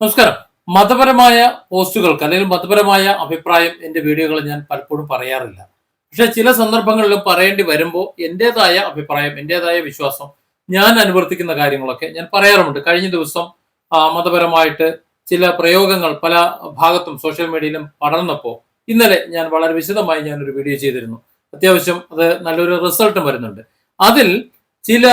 നമസ്കാരം. മതപരമായ പോസ്റ്റുകൾക്ക് അല്ലെങ്കിൽ മതപരമായ അഭിപ്രായം എന്റെ വീഡിയോകൾ ഞാൻ പലപ്പോഴും പറയാറില്ല. പക്ഷെ ചില സന്ദർഭങ്ങളിലും പറയേണ്ടി വരുമ്പോൾ എന്റെതായ അഭിപ്രായം എന്റെതായ വിശ്വാസം ഞാൻ അനുവർത്തിക്കുന്ന കാര്യങ്ങളൊക്കെ ഞാൻ പറയാറുമുണ്ട്. കഴിഞ്ഞ ദിവസം മതപരമായിട്ട് ചില പ്രയോഗങ്ങൾ പല ഭാഗത്തും സോഷ്യൽ മീഡിയയിലും പടർന്നപ്പോൾ ഇന്നലെ ഞാൻ വളരെ വിശദമായി ഞാൻ ഒരു വീഡിയോ ചെയ്തിരുന്നു. അത്യാവശ്യം അത് നല്ലൊരു റിസൾട്ടും വരുന്നുണ്ട്. അതിൽ ചില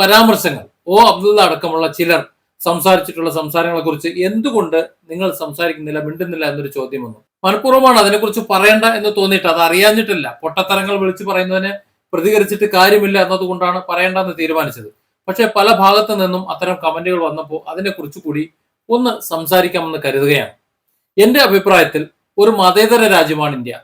പരാമർശങ്ങൾ ഓ അബ്ദുള്ള അടക്കമുള്ള ചിലർ സംസാരിച്ചിട്ടുള്ള സംസാരങ്ങളെ കുറിച്ച് എന്തുകൊണ്ട് നിങ്ങൾ സംസാരിക്കുന്നില്ല മിണ്ടുന്നില്ല എന്നൊരു ചോദ്യം വന്നു മനഃപൂർവമാണ് അതിനെക്കുറിച്ച് പറയേണ്ട എന്ന് തോന്നിയിട്ട് അത് അറിയാഞ്ഞിട്ടില്ല. പൊട്ടത്തരങ്ങൾ വിളിച്ചു പറയുന്നതിന് പ്രതികരിച്ചിട്ട് കാര്യമില്ല എന്നതുകൊണ്ടാണ് പറയേണ്ടെന്ന് തീരുമാനിച്ചത്. പക്ഷേ പല ഭാഗത്തു നിന്നും അത്തരം കമന്റുകൾ വന്നപ്പോൾ അതിനെക്കുറിച്ച് കൂടി ഒന്ന് സംസാരിക്കാമെന്ന് കരുതുകയാണ്. എന്റെ അഭിപ്രായത്തിൽ ഒരു മതേതര രാജ്യമാണ് ഇന്ത്യ.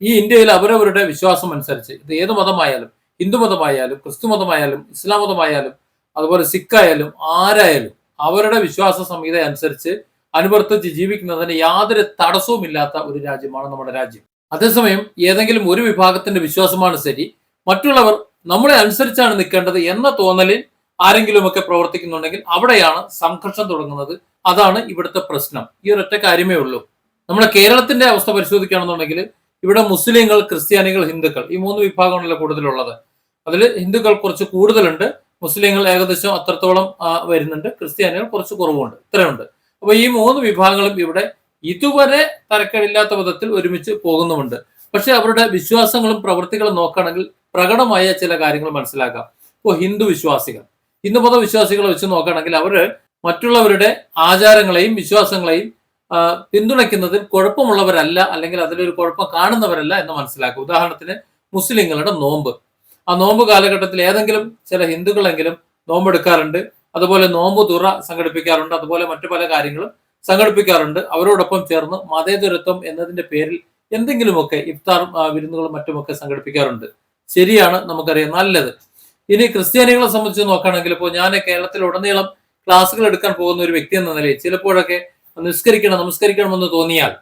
ഈ ഇന്ത്യയിൽ അവരവരുടെ വിശ്വാസം അനുസരിച്ച് ഇത് ഏത് മതമായാലും ഹിന്ദു മതമായാലും ക്രിസ്തു മതമായാലും ഇസ്ലാം മതമായാലും അതുപോലെ സിഖായാലും ആരായാലും അവരുടെ വിശ്വാസ സംഹിത അനുസരിച്ച് അനുവർത്തിച്ച് ജീവിക്കുന്നതിന് യാതൊരു തടസ്സവുമില്ലാത്ത ഒരു രാജ്യമാണ് നമ്മുടെ രാജ്യം. അതേസമയം ഏതെങ്കിലും ഒരു വിഭാഗത്തിന്റെ വിശ്വാസമാണ് ശരി മറ്റുള്ളവർ നമ്മളെ അനുസരിച്ചാണ് നിൽക്കേണ്ടത് എന്ന തോന്നലിൽ ആരെങ്കിലുമൊക്കെ പ്രവർത്തിക്കുന്നുണ്ടെങ്കിൽ അവിടെയാണ് സംഘർഷം തുടങ്ങുന്നത്. അതാണ് ഇവിടുത്തെ പ്രശ്നം. ഈ ഒരൊറ്റ കാര്യമേ ഉള്ളൂ. നമ്മുടെ കേരളത്തിന്റെ അവസ്ഥ പരിശോധിക്കുകയാണെന്നുണ്ടെങ്കിൽ ഇവിടെ മുസ്ലിങ്ങൾ ക്രിസ്ത്യാനികൾ ഹിന്ദുക്കൾ ഈ മൂന്ന് വിഭാഗമാണല്ലോ കൂടുതലുള്ളത്. അതിൽ ഹിന്ദുക്കൾ കുറച്ച് കൂടുതലുണ്ട്. മുസ്ലിങ്ങൾ ഏകദേശം അത്രത്തോളം വരുന്നുണ്ട്. ക്രിസ്ത്യാനികൾ കുറച്ച് കുറവുണ്ട്. ഇത്രയുണ്ട്. അപ്പൊ ഈ മൂന്ന് വിഭാഗങ്ങളും ഇവിടെ ഇതുവരെ തരക്കേടില്ലാത്ത വിധത്തിൽ ഒരുമിച്ച് പോകുന്നുമുണ്ട്. പക്ഷെ അവരുടെ വിശ്വാസങ്ങളും പ്രവൃത്തികളും നോക്കുകയാണെങ്കിൽ പ്രകടമായ ചില കാര്യങ്ങൾ മനസ്സിലാക്കാം. ഇപ്പോൾ ഹിന്ദു വിശ്വാസികൾ. ഹിന്ദു മത വിശ്വാസികളെ വെച്ച് നോക്കുകയാണെങ്കിൽ അവർ മറ്റുള്ളവരുടെ ആചാരങ്ങളെയും വിശ്വാസങ്ങളെയും പിന്തുണയ്ക്കുന്നതിൽ കുഴപ്പമുള്ളവരല്ല അല്ലെങ്കിൽ അതിലൊരു കുഴപ്പം കാണുന്നവരല്ല എന്ന് മനസ്സിലാക്കുക. ഉദാഹരണത്തിന് മുസ്ലിങ്ങളുടെ നോമ്പ്. ആ നോമ്പ് കാലഘട്ടത്തിൽ ഏതെങ്കിലും ചില ഹിന്ദുക്കളെങ്കിലും നോമ്പെടുക്കാറുണ്ട്. അതുപോലെ നോമ്പ് തുറ സംഘടിപ്പിക്കാറുണ്ട്. അതുപോലെ മറ്റു പല കാര്യങ്ങളും സംഘടിപ്പിക്കാറുണ്ട്. അവരോടൊപ്പം ചേർന്ന് മതേതരത്വം എന്നതിന്റെ പേരിൽ എന്തെങ്കിലുമൊക്കെ ഇഫ്താർ വിരുന്നുകളും മറ്റുമൊക്കെ സംഘടിപ്പിക്കാറുണ്ട്. ശരിയാണ് നമുക്കറിയാം. നല്ലത്. ഇനി ക്രിസ്ത്യാനികളെ സംബന്ധിച്ച് നോക്കുകയാണെങ്കിൽ ഇപ്പോൾ ഞാൻ കേരളത്തിൽ ഉടനീളം ക്ലാസ്സുകൾ എടുക്കാൻ പോകുന്ന ഒരു വ്യക്തി എന്ന നിലയിൽ ചിലപ്പോഴൊക്കെ നിസ്കരിക്കണം നമസ്കരിക്കണമെന്ന് തോന്നിയാൽ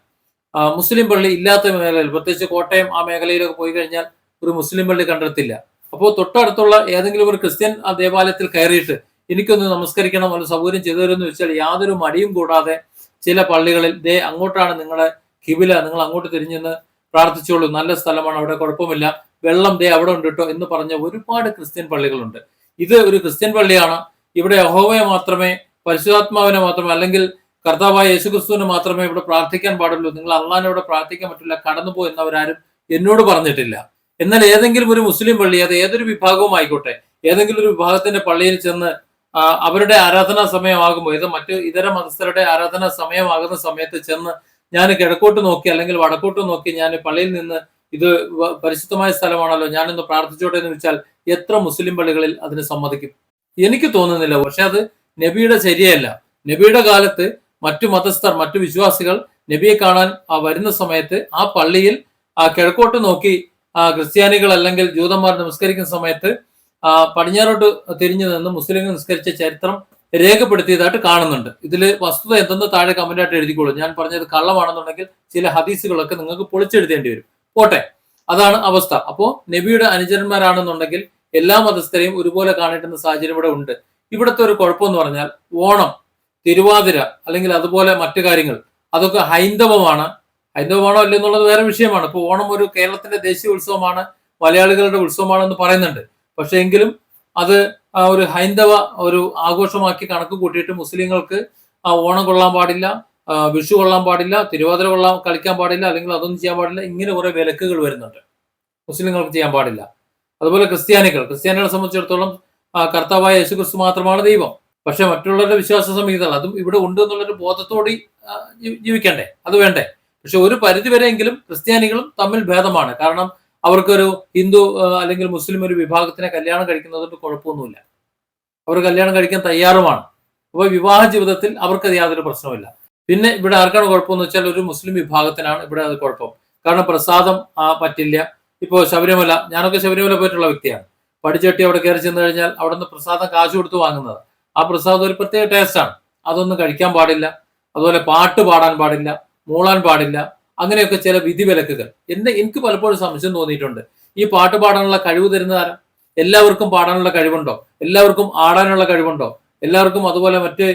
മുസ്ലിം പള്ളി ഇല്ലാത്ത മേഖലയിൽ പ്രത്യേകിച്ച് കോട്ടയം ആ മേഖലയിലൊക്കെ പോയി കഴിഞ്ഞാൽ ഒരു മുസ്ലിം പള്ളി കണ്ടെത്തില്ല. അപ്പോൾ തൊട്ടടുത്തുള്ള ഏതെങ്കിലും ഒരു ക്രിസ്ത്യൻ ദേവാലയത്തിൽ കയറിയിട്ട് എനിക്കൊന്ന് നമസ്കരിക്കണം ഒരു സൗകര്യം ചെയ്തു തരുമെന്ന് വെച്ചാൽ യാതൊരു മടിയും കൂടാതെ ചില പള്ളികളിൽ ദേ അങ്ങോട്ടാണ് നിങ്ങളെ കിബില നിങ്ങൾ അങ്ങോട്ട് തിരിഞ്ഞെന്ന് പ്രാർത്ഥിച്ചോളൂ. നല്ല സ്ഥലമാണ് അവിടെ കുഴപ്പമില്ല. വെള്ളം ദേ അവിടെ ഉണ്ട് കേട്ടോ എന്ന് പറഞ്ഞ ഒരുപാട് ക്രിസ്ത്യൻ പള്ളികളുണ്ട്. ഇത് ഒരു ക്രിസ്ത്യൻ പള്ളിയാണ്. ഇവിടെ അഹോവയെ മാത്രമേ പരിശുദ്ധാത്മാവിനെ മാത്രമേ അല്ലെങ്കിൽ കർത്താവായ യേശുക്രിസ്തുവിനെ മാത്രമേ ഇവിടെ പ്രാർത്ഥിക്കാൻ പാടുള്ളൂ. നിങ്ങൾ അള്ളാഹിനെ ഇവിടെ പ്രാർത്ഥിക്കാൻ പറ്റില്ല എന്നവരാരും എന്നോട് പറഞ്ഞിട്ടില്ല. എന്നാൽ ഏതെങ്കിലും ഒരു മുസ്ലിം പള്ളി അത് ഏതൊരു വിഭാഗവും ആയിക്കോട്ടെ ഏതെങ്കിലും ഒരു വിഭാഗത്തിന്റെ പള്ളിയിൽ ചെന്ന് അവരുടെ ആരാധനാ സമയമാകുമ്പോൾ ഇത് മറ്റു ഇതര മതസ്ഥരുടെ ആരാധനാ സമയമാകുന്ന സമയത്ത് ചെന്ന് ഞാൻ കിഴക്കോട്ട് നോക്കി അല്ലെങ്കിൽ വടക്കോട്ട് നോക്കി ഞാൻ പള്ളിയിൽ നിന്ന് ഇത് പരിശുദ്ധമായ സ്ഥലമാണല്ലോ ഞാനൊന്ന് പ്രാർത്ഥിച്ചോട്ടെ എന്ന് വെച്ചാൽ എത്ര മുസ്ലിം പള്ളികളിൽ അതിന് സമ്മതിക്കും? എനിക്ക് തോന്നുന്നില്ല. പക്ഷെ അത് നബിയുടെ ശരിയല്ല. നബിയുടെ കാലത്ത് മറ്റു മതസ്ഥർ മറ്റു വിശ്വാസികൾ നബിയെ കാണാൻ ആ വരുന്ന സമയത്ത് ആ പള്ളിയിൽ ആ കിഴക്കോട്ട് നോക്കി ക്രിസ്ത്യാനികൾ അല്ലെങ്കിൽ ജൂതന്മാർ നമസ്കരിക്കുന്ന സമയത്ത് പടിഞ്ഞാറോട്ട് തിരിഞ്ഞു നിന്ന് മുസ്ലിങ്ങൾ നിസ്കരിച്ച ചരിത്രം രേഖപ്പെടുത്തിയതായിട്ട് കാണുന്നുണ്ട്. ഇതിൽ വസ്തുത എന്തെന്ന് താഴെ കമന്റായിട്ട് എഴുതിക്കോളൂ. ഞാൻ പറഞ്ഞത് കള്ളമാണെന്നുണ്ടെങ്കിൽ ചില ഹദീസുകളൊക്കെ നിങ്ങൾക്ക് പൊളിച്ചെഴുതേണ്ടി വരും. പോട്ടെ അതാണ് അവസ്ഥ. അപ്പോ നബിയുടെ അനുചരന്മാരാണെന്നുണ്ടെങ്കിൽ എല്ലാ മതസ്ഥരെയും ഒരുപോലെ കാണേണ്ടുന്ന സാഹചര്യം ഇവിടെ ഉണ്ട്. ഇവിടുത്തെ ഒരു കുഴപ്പമെന്ന് പറഞ്ഞാൽ ഓണം തിരുവാതിര അല്ലെങ്കിൽ അതുപോലെ മറ്റു കാര്യങ്ങൾ അതൊക്കെ ഹൈന്ദവമാണ്. ഹൈന്ദവമാണോ അല്ല എന്നുള്ളത് വേറെ വിഷയമാണ്. ഇപ്പോൾ ഓണം ഒരു കേരളത്തിന്റെ ദേശീയ ഉത്സവമാണ് മലയാളികളുടെ ഉത്സവമാണെന്ന് പറയുന്നുണ്ട്. പക്ഷെ എങ്കിലും അത് ഒരു ഹൈന്ദവ ഒരു ആഘോഷമാക്കി കണക്ക് കൂട്ടിയിട്ട് മുസ്ലിങ്ങൾക്ക് ആ ഓണം കൊള്ളാൻ പാടില്ല വിഷു കൊള്ളാൻ പാടില്ല തിരുവാതിര കൊള്ളാൻ കളിക്കാൻ പാടില്ല അല്ലെങ്കിൽ അതൊന്നും ചെയ്യാൻ പാടില്ല ഇങ്ങനെ കുറെ വിലക്കുകൾ വരുന്നുണ്ട്. മുസ്ലിങ്ങൾക്ക് ചെയ്യാൻ പാടില്ല. അതുപോലെ ക്രിസ്ത്യാനികൾ ക്രിസ്ത്യാനികളെ സംബന്ധിച്ചിടത്തോളം കർത്താവായ യേശു ക്രിസ്തു മാത്രമാണ് ദൈവം. പക്ഷെ മറ്റുള്ളവരുടെ വിശ്വാസ സംഹിതകൾ അതും ഇവിടെ ഉണ്ട് എന്നുള്ളൊരു ബോധത്തോടെ ജീവിക്കണ്ടേ? അത് വേണ്ടേ? പക്ഷെ ഒരു പരിധിവരെയെങ്കിലും ക്രിസ്ത്യാനികളും തമ്മിൽ ഭേദമാണ്. കാരണം അവർക്കൊരു ഹിന്ദു അല്ലെങ്കിൽ മുസ്ലിം ഒരു വിഭാഗത്തിനെ കല്യാണം കഴിക്കുന്നതുകൊണ്ട് കുഴപ്പമൊന്നുമില്ല. അവർ കല്യാണം കഴിക്കാൻ തയ്യാറുമാണ്. അപ്പോൾ വിവാഹ ജീവിതത്തിൽ അവർക്കത് യാതൊരു പ്രശ്നമില്ല പിന്നെ ഇവിടെ ആർക്കാണ് കുഴപ്പമെന്ന് വെച്ചാൽ ഒരു മുസ്ലിം വിഭാഗത്തിനാണ് ഇവിടെ അത് കുഴപ്പം. കാരണം പ്രസാദം ആ, പറ്റില്ല. ഇപ്പോൾ ശബരിമല ഞാനൊക്കെ ശബരിമല പോയിട്ടുള്ള വ്യക്തിയാണ്. പടിച്ചട്ടി അവിടെ കയറി ചെന്ന് കഴിഞ്ഞാൽ അവിടെ നിന്ന് പ്രസാദം കാശ് കൊടുത്ത് വാങ്ങുന്നത്. ആ പ്രസാദം ഒരു പ്രത്യേക ടേസ്റ്റാണ് അതൊന്നും കഴിക്കാൻ പാടില്ല. അതുപോലെ പാട്ട് പാടാൻ പാടില്ല. മൂളാൻ പാടില്ല. അങ്ങനെയൊക്കെ ചില വിധി വിലക്കുകൾ എന്നെ എനിക്ക് പലപ്പോഴും സംശയം തോന്നിയിട്ടുണ്ട്. ഈ പാട്ട് പാടാനുള്ള കഴിവ് തരുന്ന ആരാ? എല്ലാവർക്കും പാടാനുള്ള കഴിവുണ്ടോ? എല്ലാവർക്കും ആടാനുള്ള കഴിവുണ്ടോ? എല്ലാവർക്കും അതുപോലെ മറ്റ്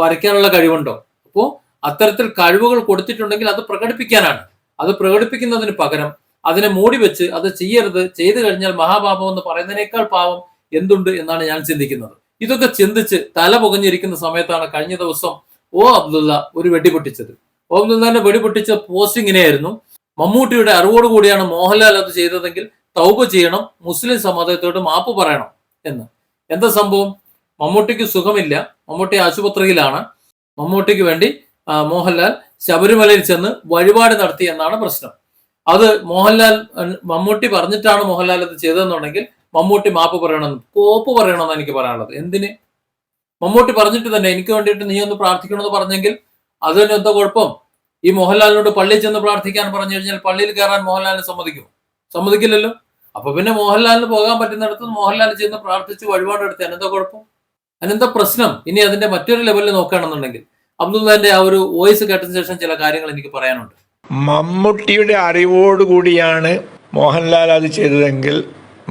വരയ്ക്കാനുള്ള കഴിവുണ്ടോ? അപ്പോൾ അത്തരത്തിൽ കഴിവുകൾ കൊടുത്തിട്ടുണ്ടെങ്കിൽ അത് പ്രകടിപ്പിക്കാനാണ്. അത് പ്രകടിപ്പിക്കുന്നതിന് പകരം അതിനെ മൂടി വെച്ച് അത് ചെയ്യരുത്. ചെയ്തു കഴിഞ്ഞാൽ മഹാപാപം എന്ന് പറയുന്നതിനേക്കാൾ പാപം എന്തുണ്ട് എന്നാണ് ഞാൻ ചിന്തിക്കുന്നത്. ഇതൊക്കെ ചിന്തിച്ച് തല പുകഞ്ഞിരിക്കുന്ന സമയത്താണ് കഴിഞ്ഞ ദിവസം ഓ അബ്ദുള്ള ഒരു വെടിപൊട്ടിച്ചത് ഓ തന്നെ വെടിപൊട്ടിച്ച പോസ്റ്റ് ഇങ്ങനെയായിരുന്നു. മമ്മൂട്ടിയുടെ അറിവോട് കൂടിയാണ് മോഹൻലാൽ അത് ചെയ്തതെങ്കിൽ തൗബ ചെയ്യണം മുസ്ലിം സമുദായത്തോട് മാപ്പ് പറയണം എന്ന്. എന്താ സംഭവം? മമ്മൂട്ടിക്ക് സുഖമില്ല. മമ്മൂട്ടി ആശുപത്രിയിലാണ്. മമ്മൂട്ടിക്ക് വേണ്ടി മോഹൻലാൽ ശബരിമലയിൽ ചെന്ന് വഴിപാട് നടത്തി എന്നാണ് പ്രശ്നം. അത് മോഹൻലാൽ മമ്മൂട്ടി പറഞ്ഞിട്ടാണ് മോഹൻലാൽ അത് ചെയ്തതെന്നുണ്ടെങ്കിൽ മമ്മൂട്ടി മാപ്പ് പറയണം കോപ്പ് പറയണമെന്ന് എനിക്ക് പറയാനുള്ളത്. എന്തിന്? മമ്മൂട്ടി പറഞ്ഞിട്ട് തന്നെ എനിക്ക് വേണ്ടിയിട്ട് നീ ഒന്ന് പ്രാർത്ഥിക്കണമെന്ന് പറഞ്ഞെങ്കിൽ അതിന് എന്താ കുഴപ്പം? ഈ മോഹൻലാലിനോട് പള്ളിയിൽ ചെന്ന് പ്രാർത്ഥിക്കാൻ പറഞ്ഞു കഴിഞ്ഞാൽ പള്ളിയിൽ കയറാൻ മോഹൻലാലിന് സമ്മതിക്കും സമ്മതിക്കില്ലല്ലോ. അപ്പൊ പിന്നെ മോഹൻലാലിന് പോകാൻ പറ്റുന്നിടത്ത് മോഹൻലാൽ ചെന്ന് പ്രാർത്ഥിച്ച് വഴിപാട് എടുത്ത്. എന്താ കുഴപ്പം? അനന്ത പ്രശ്നം? ഇനി അതിന്റെ മറ്റൊരു ലെവലിൽ നോക്കുകയാണെന്നുണ്ടെങ്കിൽ അബ്ദുള്ള ആ ഒരു വോയിസ് കേട്ടതിന് ശേഷം ചില കാര്യങ്ങൾ എനിക്ക് പറയാനുണ്ട്. മമ്മൂട്ടിയുടെ അറിവോടുകൂടിയാണ് മോഹൻലാൽ അത് ചെയ്തതെങ്കിൽ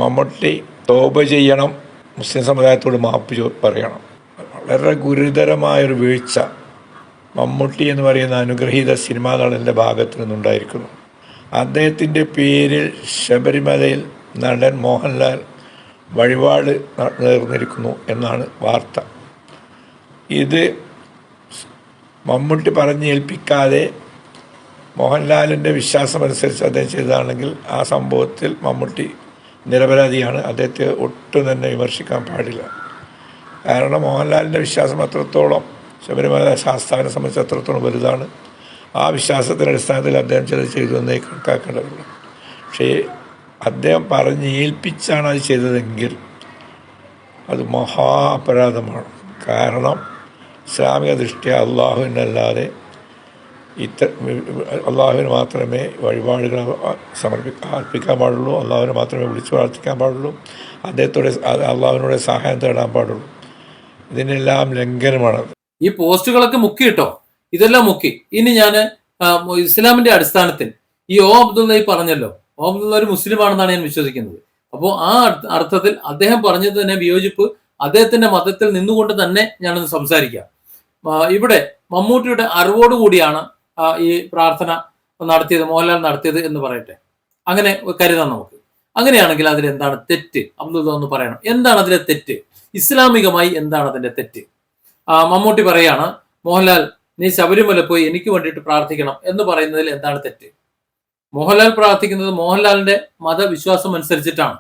മമ്മൂട്ടി തോപ ചെയ്യണം മുസ്ലിം സമുദായത്തോട് മാപ്പ് പറയണം. വളരെ ഗുരുതരമായൊരു വീഴ്ച. മമ്മൂട്ടി എന്ന് പറയുന്ന അനുഗ്രഹീത സിനിമാ നടന്റെ ഭാഗത്തു നിന്നുണ്ടായിരിക്കുന്നു. അദ്ദേഹത്തിന്റെ പേരിൽ ശബരിമലയിൽ നടൻ മോഹൻലാൽ വഴിപാട് നേർന്നിരിക്കുന്നു എന്നാണ് വാർത്ത. ഇത് മമ്മൂട്ടി പറഞ്ഞേൽപ്പിക്കാതെ മോഹൻലാലിന്റെ വിശ്വാസമനുസരിച്ച് അദ്ദേഹം ചെയ്തതാണെങ്കിൽ ആ സംഭവത്തിൽ മമ്മൂട്ടി നിരപരാധിയാണ്. അദ്ദേഹത്തെ ഒട്ടും തന്നെ വിമർശിക്കാൻ പാടില്ല. കാരണം മോഹൻലാലിന്റെ വിശ്വാസം അത്രത്തോളം ശബരിമല ശാസ്താവിനെ സംബന്ധിച്ച് അത്രത്തോളം വലുതാണ് ആ വിശ്വാസത്തിന്റെ അടിസ്ഥാനത്തിൽ അദ്ദേഹം ചിലത് ചെയ്തു എന്നേ കണക്കാക്കേണ്ടതുള്ളൂ. പക്ഷേ അദ്ദേഹം പറഞ്ഞ് ഏൽപ്പിച്ചാണ് അത് ചെയ്തതെങ്കിൽ അത് മഹാ അപരാധമാണ് കാരണം ഇസ്ലാമിക ദൃഷ്ടിയ അള്ളാഹുവിനല്ലാതെ ഇത്ര അള്ളാഹുവിന് മാത്രമേ വഴിപാടുകൾ സമർപ്പിക്കാൻ അർപ്പിക്കാൻ പാടുള്ളൂ അള്ളാഹുവിനെ മാത്രമേ വിളിച്ചു പ്രാർത്ഥിക്കാൻ പാടുള്ളൂ അദ്ദേഹത്തോടെ അള്ളാഹുവിനോട് സഹായം തേടാൻ പാടുള്ളൂ. ഇതിനെല്ലാം ലംഘനമാണ് ഈ പോസ്റ്റുകളൊക്കെ മുക്കി കേട്ടോ. ഇതെല്ലാം മുക്കി. ഇനി ഞാൻ ഇസ്ലാമിന്റെ അടിസ്ഥാനത്തിൽ ഈ ഓ അബ്ദുള്ള പറഞ്ഞല്ലോ. ഓ അബ്ദുള്ള ഒരു മുസ്ലിമാണെന്നാണ് ഞാൻ വിശ്വസിക്കുന്നത്. അപ്പോൾ ആ അർത്ഥത്തിൽ അദ്ദേഹം പറഞ്ഞത് തന്നെ വിയോജിപ്പ് അദ്ദേഹത്തിന്റെ മതത്തിൽ നിന്നുകൊണ്ട് തന്നെ ഞാനൊന്ന് സംസാരിക്കാം. ഇവിടെ മമ്മൂട്ടിയുടെ അറിവോടുകൂടിയാണ് കൂടിയാണ് ഈ പ്രാർത്ഥന നടത്തിയത് മോഹൻലാൽ നടത്തിയത് എന്ന് പറയട്ടെ. അങ്ങനെ കരുതാം നമുക്ക്. അങ്ങനെയാണെങ്കിൽ അതിൽ എന്താണ് തെറ്റ്? അബ്ദുള്ള ഒന്ന് പറയണം. എന്താണ് അതിലെ തെറ്റ്? ഇസ്ലാമികമായി എന്താണ് അതിന്റെ തെറ്റ്? മമ്മൂട്ടി പറയാണ് മോഹൻലാൽ നീ ശബരിമല പോയി എനിക്ക് വേണ്ടിയിട്ട് പ്രാർത്ഥിക്കണം എന്ന് പറയുന്നതിൽ എന്താണ് തെറ്റ്? മോഹൻലാൽ പ്രാർത്ഥിക്കുന്നത് മോഹൻലാലിന്റെ മതവിശ്വാസം അനുസരിച്ചിട്ടാണ്.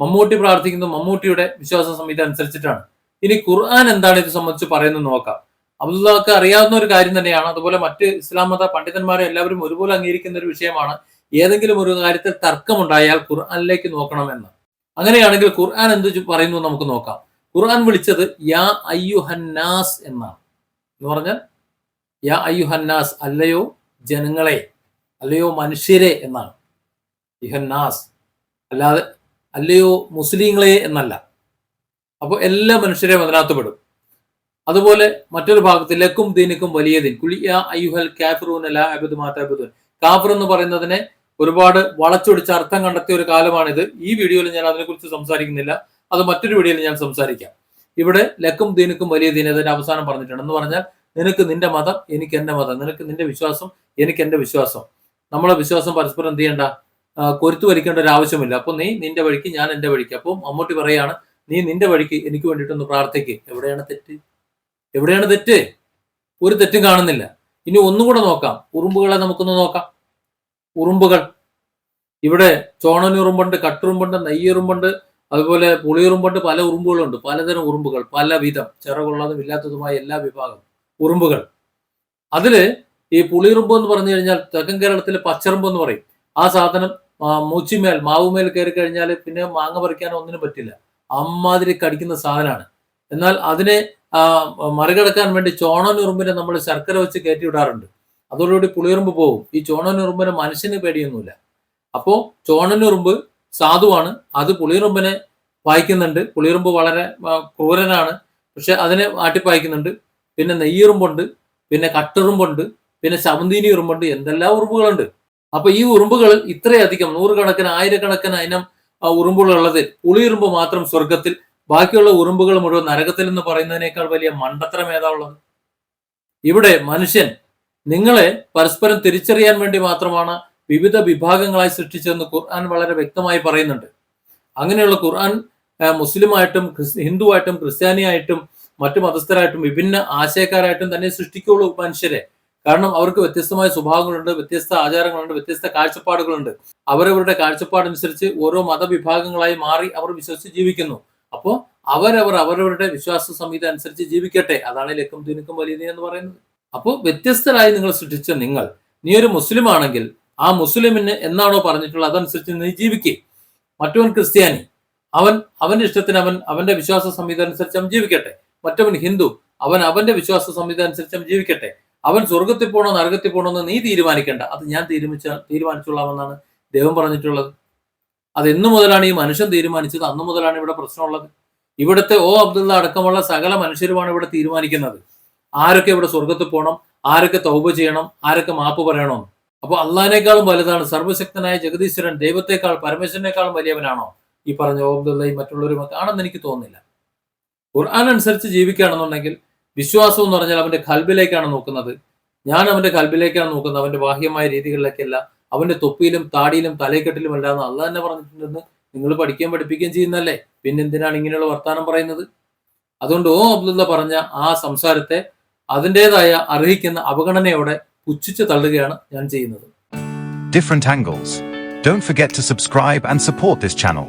മമ്മൂട്ടി പ്രാർത്ഥിക്കുന്നത് മമ്മൂട്ടിയുടെ വിശ്വാസ സംഹിത അനുസരിച്ചിട്ടാണ്. ഇനി ഖുർആൻ എന്താണ് ഇത് സംബന്ധിച്ച് പറയുന്നത് നോക്കാം. അബ്ദുള്ളക്ക് അറിയാവുന്ന ഒരു കാര്യം തന്നെയാണ്. അതുപോലെ മറ്റ് ഇസ്ലാം മത പണ്ഡിതന്മാരെ എല്ലാവരും ഒരുപോലെ അംഗീകരിക്കുന്ന ഒരു വിഷയമാണ്. ഏതെങ്കിലും ഒരു കാര്യത്തിൽ തർക്കമുണ്ടായാൽ ഖുർആനിലേക്ക് നോക്കണമെന്ന്. അങ്ങനെയാണെങ്കിൽ ഖുർആൻ എന്ത് പറയുന്നു നമുക്ക് നോക്കാം. ഖുർആൻ വിളിച്ചത് യാ അയ്യുഹന്നാസ് എന്നാണ്. എന്ന് പറഞ്ഞാൽ യാ അയ്യുഹന്നാസ് അല്ലയോ ജനങ്ങളെ അല്ലയോ മനുഷ്യരെ എന്നാണ്. ഇഹന്നാസ് അല്ലാതെ അല്ലയോ മുസ്ലിങ്ങളെ എന്നല്ല. അപ്പോൾ എല്ലാ മനുഷ്യരെയും അതിനകത്ത് പെടും. അതുപോലെ മറ്റൊരു ഭാഗത്ത് ലക്കും ദീനിക്കും വലിയ ദീൻ. കുലിയ അയ്യുഹൽ കാഫിറൂൻ അല്ല അബദ് മാതാബുദ് കാഫർ എന്ന് പറയുന്നതിനെ ഒരുപാട് വളച്ചൊടിച്ച് അർത്ഥം കണ്ടെത്തിയ ഒരു കാലമാണിത്. ഈ വീഡിയോയിൽ ഞാൻ അതിനെക്കുറിച്ച് സംസാരിക്കുന്നില്ല. അത് മറ്റൊരു വീഡിയോയിൽ ഞാൻ സംസാരിക്കാം. ഇവിടെ ലക്കും ദീനുക്കും വലിയ ദീനതിന്റെ അവസാനം പറഞ്ഞിട്ടുണ്ട്. എന്ന് പറഞ്ഞാൽ നിനക്ക് നിന്റെ മതം എനിക്ക് എന്റെ മതം. നിനക്ക് നിന്റെ വിശ്വാസം എനിക്ക് എന്റെ വിശ്വാസം. നമ്മളെ വിശ്വാസം പരസ്പരം എന്ത് ചെയ്യണ്ട? കൊരുത്തു വലിക്കേണ്ട ഒരു ആവശ്യമില്ല. അപ്പൊ നീ നിന്റെ വഴിക്ക് ഞാൻ എന്റെ വഴിക്ക്. അപ്പോൾ മമ്മൂട്ടി പറയാണ് നീ നിന്റെ വഴിക്ക് എനിക്ക് വേണ്ടിയിട്ടൊന്ന് പ്രാർത്ഥിക്ക്. എവിടെയാണ് തെറ്റ്? എവിടെയാണ് തെറ്റ്? ഒരു തെറ്റും കാണുന്നില്ല. ഇനി ഒന്നും കൂടെ നോക്കാം. ഉറുമ്പുകളെ നമുക്കൊന്ന് നോക്കാം. ഉറുമ്പുകൾ. ഇവിടെ ചോണനുറുമ്പുണ്ട് കട്ടുറുമ്പുണ്ട് നെയ്യുറുമ്പുണ്ട് അതുപോലെ പുളിയുറുമ്പുണ്ട് പല ഉറുമ്പുകളുണ്ട് പലതരം ഉറുമ്പുകൾ പല വിധം ചിറകുള്ളതും ഇല്ലാത്തതുമായ എല്ലാ വിഭാഗം ഉറുമ്പുകൾ. അതിൽ ഈ പുളിയുറുമ്പ് എന്ന് പറഞ്ഞു കഴിഞ്ഞാൽ തെക്കൻ കേരളത്തിലെ പച്ചറുമ്പ് എന്ന് പറയും. ആ സാധനം മൂച്ചിമേൽ മാവുമേൽ കയറി കഴിഞ്ഞാൽ പിന്നെ മാങ്ങ പറിക്കാനോ ഒന്നിനും പറ്റില്ല. അമ്മാതിരി കടിക്കുന്ന സാധനമാണ്. എന്നാൽ അതിനെ മറികടക്കാൻ വേണ്ടി ചോണനുറുമ്പിനെ നമ്മൾ ശർക്കര വെച്ച് കയറ്റി വിടാറുണ്ട് അതോടുകൂടി പുളിയുറുമ്പ് പോകും. ഈ ചോണനുറുമ്പിനെ മനുഷ്യന് പേടിയൊന്നുമില്ല. അപ്പോ ചോണനുറുമ്പ് സാധുവാണ്. അത് പുളിയുറുമ്പിനെ വായിക്കുന്നുണ്ട് പുളിയറുമ്പ് വളരെ ക്രൂരനാണ്. പക്ഷെ അതിനെ ആട്ടിപ്പായിക്കുന്നുണ്ട് പിന്നെ നെയ്യുറുമ്പുണ്ട്. പിന്നെ കട്ടുറുമ്പുണ്ട്. പിന്നെ ശവന്തീനി ഉറുമ്പുണ്ട്. എന്തെല്ലാം ഉറുമ്പുകളുണ്ട്. അപ്പൊ ഈ ഉറുമ്പുകൾ ഇത്രയധികം നൂറുകണക്കിന് ആയിരക്കണക്കിന് അതിനം ആ, ഉറുമ്പുകളുള്ളത് പുളിയുറുമ്പ് മാത്രം സ്വർഗത്തിൽ ബാക്കിയുള്ള ഉറുമ്പുകൾ മുഴുവൻ നരകത്തിൽ എന്ന് പറയുന്നതിനേക്കാൾ വലിയ മണ്ടത്തരം ഏതാ ഇവിടെ മനുഷ്യൻ നിങ്ങളെ പരസ്പരം തിരിച്ചറിയാൻ വേണ്ടി മാത്രമാണ് വിവിധ വിഭാഗങ്ങളായി സൃഷ്ടിച്ചതെന്ന് ഖുർആൻ വളരെ വ്യക്തമായി പറയുന്നുണ്ട്. അങ്ങനെയുള്ള ഖുർആൻ മുസ്ലിമായിട്ടും ഹിന്ദുവായിട്ടും ക്രിസ്ത്യാനിയായിട്ടും മറ്റു മതസ്ഥരായിട്ടും വിഭിന്ന ആശയക്കാരായിട്ടും തന്നെ സൃഷ്ടിക്കുള്ളൂ മനുഷ്യരെ. കാരണം അവർക്ക് വ്യത്യസ്തമായ സ്വഭാവങ്ങളുണ്ട് വ്യത്യസ്ത ആചാരങ്ങളുണ്ട് വ്യത്യസ്ത കാഴ്ചപ്പാടുകളുണ്ട്. അവരവരുടെ കാഴ്ചപ്പാടനുസരിച്ച് ഓരോ മതവിഭാഗങ്ങളായി മാറി അവർ വിശ്വസിച്ച് ജീവിക്കുന്നു. അപ്പോൾ അവരവർ അവരവരുടെ വിശ്വാസ സംഹിത അനുസരിച്ച് ജീവിക്കട്ടെ. അതാണ് ലക്കും ദിനുക്കും വലിയ എന്ന് പറയുന്നത്. അപ്പോൾ വ്യത്യസ്തരായി നിങ്ങൾ സൃഷ്ടിച്ച നിങ്ങൾ. നീ ഒരു മുസ്ലിം ആണെങ്കിൽ ആ മുസ്ലിമിന് എന്നാണോ പറഞ്ഞിട്ടുള്ളത് അതനുസരിച്ച് നീ ജീവിക്കേ. മറ്റവൻ ക്രിസ്ത്യാനി. അവൻ അവന്റെ ഇഷ്ടത്തിന് അവൻ അവന്റെ വിശ്വാസ സംഹിത അനുസരിച്ച് അവൻ ജീവിക്കട്ടെ. മറ്റവൻ ഹിന്ദു. അവൻ അവന്റെ വിശ്വാസ സംഹിത അനുസരിച്ച് അവൻ ജീവിക്കട്ടെ. അവൻ സ്വർഗത്തിൽ പോകണോ നരകത്തിൽ പോകണോ എന്ന് നീ തീരുമാനിക്കേണ്ട. അത് ഞാൻ തീരുമാനിച്ച തീരുമാനിച്ചോളാമെന്നാണ് ദൈവം പറഞ്ഞിട്ടുള്ളത്. അത് എന്നു മുതലാണ് ഈ മനുഷ്യൻ തീരുമാനിച്ചത്. അന്നു മുതലാണ് ഇവിടെ പ്രശ്നമുള്ളത്. ഇവിടുത്തെ ഓ അബ്ദുള്ള അടക്കമുള്ള സകല മനുഷ്യരുമാണ് ഇവിടെ തീരുമാനിക്കുന്നത്. ആരൊക്കെ ഇവിടെ സ്വർഗത്തിൽ പോകണം ആരൊക്കെ തൗബ ചെയ്യണം? ആരൊക്കെ മാപ്പ് പറയണം? അപ്പോൾ അള്ളാഹിനേക്കാളും വലുതാണ്. സർവശക്തനായ ജഗദീശ്വരൻ ദൈവത്തെക്കാൾ പരമേശ്വരനേക്കാളും വലിയവനാണോ? ഈ പറഞ്ഞ ഓബ്ദുള്ള അബ്ദുള്ളയും മറ്റുള്ളവരും ഒക്കെ ആണെന്ന് എനിക്ക് തോന്നുന്നില്ല. ഖുർആൻ അനുസരിച്ച് ജീവിക്കുകയാണെന്നുണ്ടെങ്കിൽ വിശ്വാസം എന്ന് പറഞ്ഞാൽ അവന്റെ കൽബിലേക്കാണ് നോക്കുന്നത്. ഞാൻ അവന്റെ കൽബിലേക്കാണ് നോക്കുന്നത്. അവന്റെ ബാഹ്യമായ രീതികളിലേക്കല്ല. അവന്റെ തൊപ്പിയിലും താടിയിലും തലക്കെട്ടിലും അല്ലാന്ന് അല്ല തന്നെ പറഞ്ഞിട്ടുണ്ടെന്ന് നിങ്ങൾ പഠിക്കുകയും പഠിപ്പിക്കുകയും ചെയ്യുന്നല്ലേ പിന്നെ എന്തിനാണ് ഇങ്ങനെയുള്ള വർത്താനം പറയുന്നത്? അതുകൊണ്ട് ഓ അബ്ദുള്ള പറഞ്ഞ ആ സംസാരത്തെ അതിന്റെതായ അർഹിക്കുന്ന അവഗണനയോടെ പുച്ഛിച്ച് തള്ളുകയാണ് ഞാൻ ചെയ്യുന്നത് different angles. Don't forget to subscribe and support this channel.